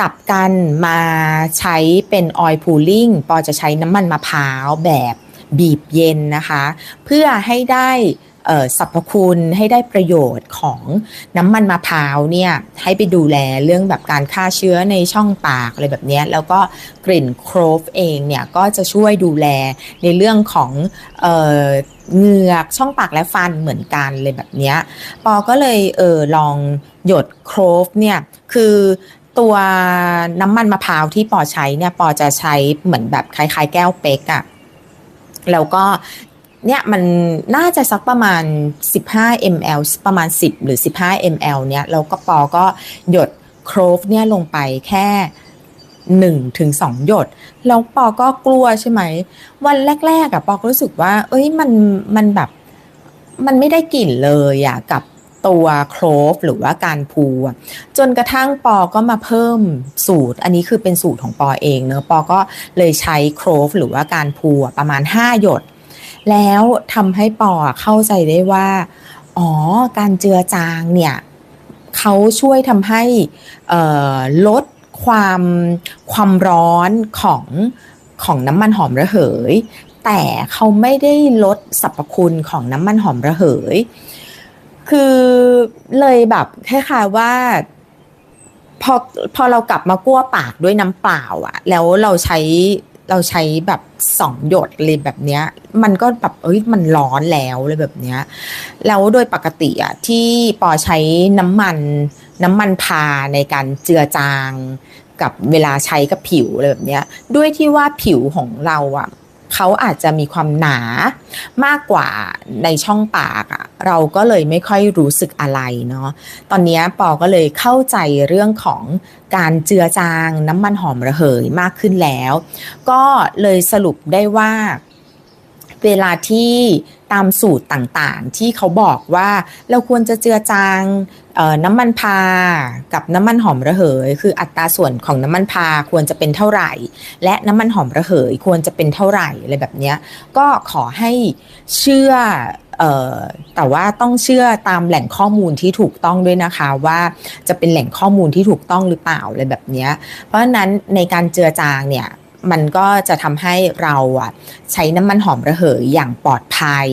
กับกันมาใช้เป็นออยล์พูลิ่งปอจะใช้น้ำมันมะพร้าวแบบบีบเย็นนะคะ เพื่อให้ได้สรรพคุณให้ได้ประโยชน์ของน้ำมันมะพร้าวเนี่ยให้ไปดูแลเรื่องแบบการฆ่าเชื้อในช่องปากอะไรแบบนี้แล้วก็กลิ่นโครฟเองเนี่ยก็จะช่วยดูแลในเรื่องของเเหงือกช่องปากและฟันเหมือนกันเลยแบบนี้ปอก็เลยเออลองหยดโครฟเนี่ยคือ ตัวน้ำมันมะพร้าวที่ปอใช้เนี่ยปอจะใช้เหมือนแบบคล้าย ๆ แก้วเป๊กอะแล้วก็เนี่ยมันน่าจะสักประมาณ 15 ml ประมาณ 10 หรือ 15 ml เนี่ยแล้วก็ปอก็หยดโครฟเนี่ยลงไปแค่1ถึง2หยด แล้วปอก็กลัวใช่ไหม วันแรกๆอะปอก็รู้สึกว่า เอ้ยมันมันแบบ มันไม่ได้กลิ่นเลยอะกับ ตัวโครฟหรือว่าการพูจนกระทั่งปอก็มาเพิ่มสูตร อันนี้คือเป็นสูตรของปอเองเนอะปอก็เลยใช้โครฟหรือว่าการพูประมาณ 5 หยด แล้วทำให้ปอเข้าใจได้ว่า อ๋อ การเจือจางเนี่ยเขาช่วยทำให้ลดความความร้อนของของน้ำมันหอมระเหย แต่เขาไม่ได้ลดสรรพคุณของน้ำมันหอมระเหย คือเลยแบบคล้ายๆว่า พอพอเรากลับมากั้วปากด้วยน้ำเปล่าอะแล้วเราใช้เราใช้แบบสองหยดเลยแบบเนี้ย มันก็แบบเอ้ยมันร้อนแล้วเลยแบบเนี้ยแล้วโดยปกติอะที่ปอใช้น้ำมันน้ำมันพาในการเจือจางกับเวลาใช้กับผิวอะไรแบบเนี้ย ด้วยที่ว่าผิวของเราอะ เขาอาจจะมีความหนามากกว่าในช่องปากอะเราก็เลยไม่ค่อยรู้สึกอะไรเนาะตอนนี้ปอก็เลยเข้าใจเรื่องของการเจือจางน้ำมันหอมระเหยมากขึ้นแล้ว ก็เลยสรุปได้ว่าเวลาที่ ตามสูตรต่างๆ ที่เขาบอกว่าเราควรจะเจือจางน้ำมันพากับน้ำมันหอมระเหย คืออัตราส่วนของน้ำมันพาควรจะเป็นเท่าไหร่ และน้ำมันหอมระเหยควรจะเป็นเท่าไหร่อะไรแบบนี้ก็ขอให้เชื่อแต่ว่าต้องเชื่อตามแหล่งข้อมูลที่ถูกต้องด้วยนะคะว่าจะเป็นแหล่งข้อมูลที่ถูกต้องหรือเปล่าอะไรแบบนี้เพราะฉะนั้นในการเจือจางเนี่ย มันก็จะทำให้เราใช้น้ำมันหอมระเหยอย่างปลอดภัย